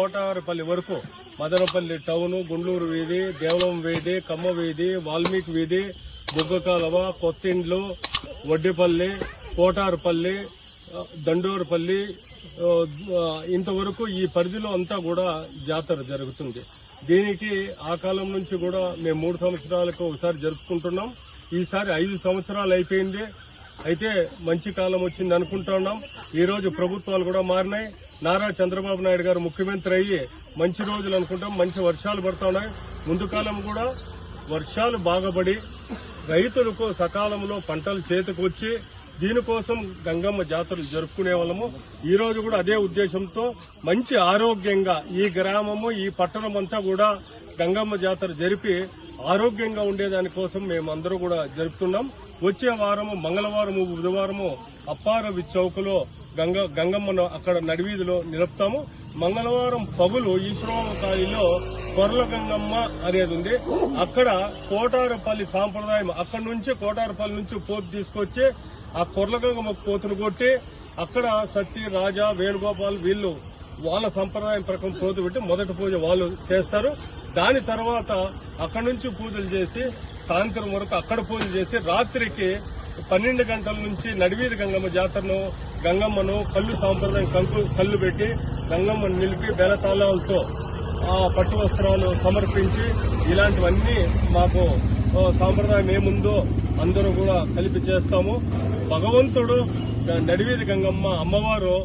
కోటారుపల్లి వరకు మదనపల్లి టౌన్ గుండ్లూరు వీధి దేవలం వీధి కమ్మ వీధి వాల్మీకి వీధి బుగ్గకాలవ కొత్తిండ్లు వడ్డిపల్లి కోటారుపల్లి దండూరుపల్లి ఇంతవరకు ఈ పరిధిలో అంతా కూడా జాతర జరుగుతుంది. దీనికి ఆ కాలం నుంచి కూడా మేము మూడు సంవత్సరాలకు ఒకసారి జరుపుకుంటున్నాం. ఈసారి ఐదు సంవత్సరాలు అయిపోయింది. అయితే మంచి కాలం వచ్చింది అనుకుంటున్నాం ఈరోజు ప్రభుత్వాలు కూడా మారినాయి. నారా చంద్రబాబు నాయుడు గారు ముఖ్యమంత్రి అయ్యి మంచి రోజులు అనుకుంటాం మంచి వర్షాలు పడుతున్నాయి ముందు కాలం కూడా వర్షాలు బాగపడి రైతులకు సకాలంలో పంటలు చేతికి వచ్చి దీనికోసం గంగమ్మ జాతరలు జరుపుకునే వాళ్ళము. ఈ రోజు కూడా అదే ఉద్దేశంతో మంచి ఆరోగ్యంగా ఈ గ్రామము ఈ పట్టణం అంతా కూడా గంగమ్మ జాతర జరిపి ఆరోగ్యంగా ఉండేదానికోసం మేమందరూ మేము అందరూ కూడా జరుపుతున్నాం. వచ్చే వారము మంగళవారము బుధవారము అప్పారవి చౌకలో గంగ గంగమ్మను అక్కడ నడివీధిలో నిలుపుతాము. మంగళవారం పగులు ఈశ్వరకాళిలో కొర్ల గంగమ్మ అనేది ఉంది. అక్కడ కోటారపల్లి సాంప్రదాయం అక్కడ నుంచి కోటారపల్లి నుంచి పోతు తీసుకొచ్చి ఆ కొర్ల గంగమ్మ పోతును కొట్టి అక్కడ సత్తి రాజా వేణుగోపాల్ వీళ్ళు వాళ్ళ సంప్రదాయం ప్రకారం పోతు పెట్టి మొదటి పూజ వాళ్ళు చేస్తారు. దాని తర్వాత అక్కడి నుంచి పూజలు చేసి సాయంత్రం వరకు అక్కడ పూజ చేసి రాత్రికి పన్నెండు గంటల నుంచి నడివీధి గంగమ్మ జాతరను గంగమ్మను కళ్ళు సాంప్రదాయం కంకు కళ్ళు పెట్టి గంగమ్మను నిలిపి బెలతాళాలతో ఆ పట్టు వస్త్రాలు సమర్పించి ఇలాంటివన్నీ మాకు సాంప్రదాయం ఏముందో అందరూ కూడా కలిపి చేస్తాము. భగవంతుడు నడివీధి గంగమ్మ అమ్మవారు.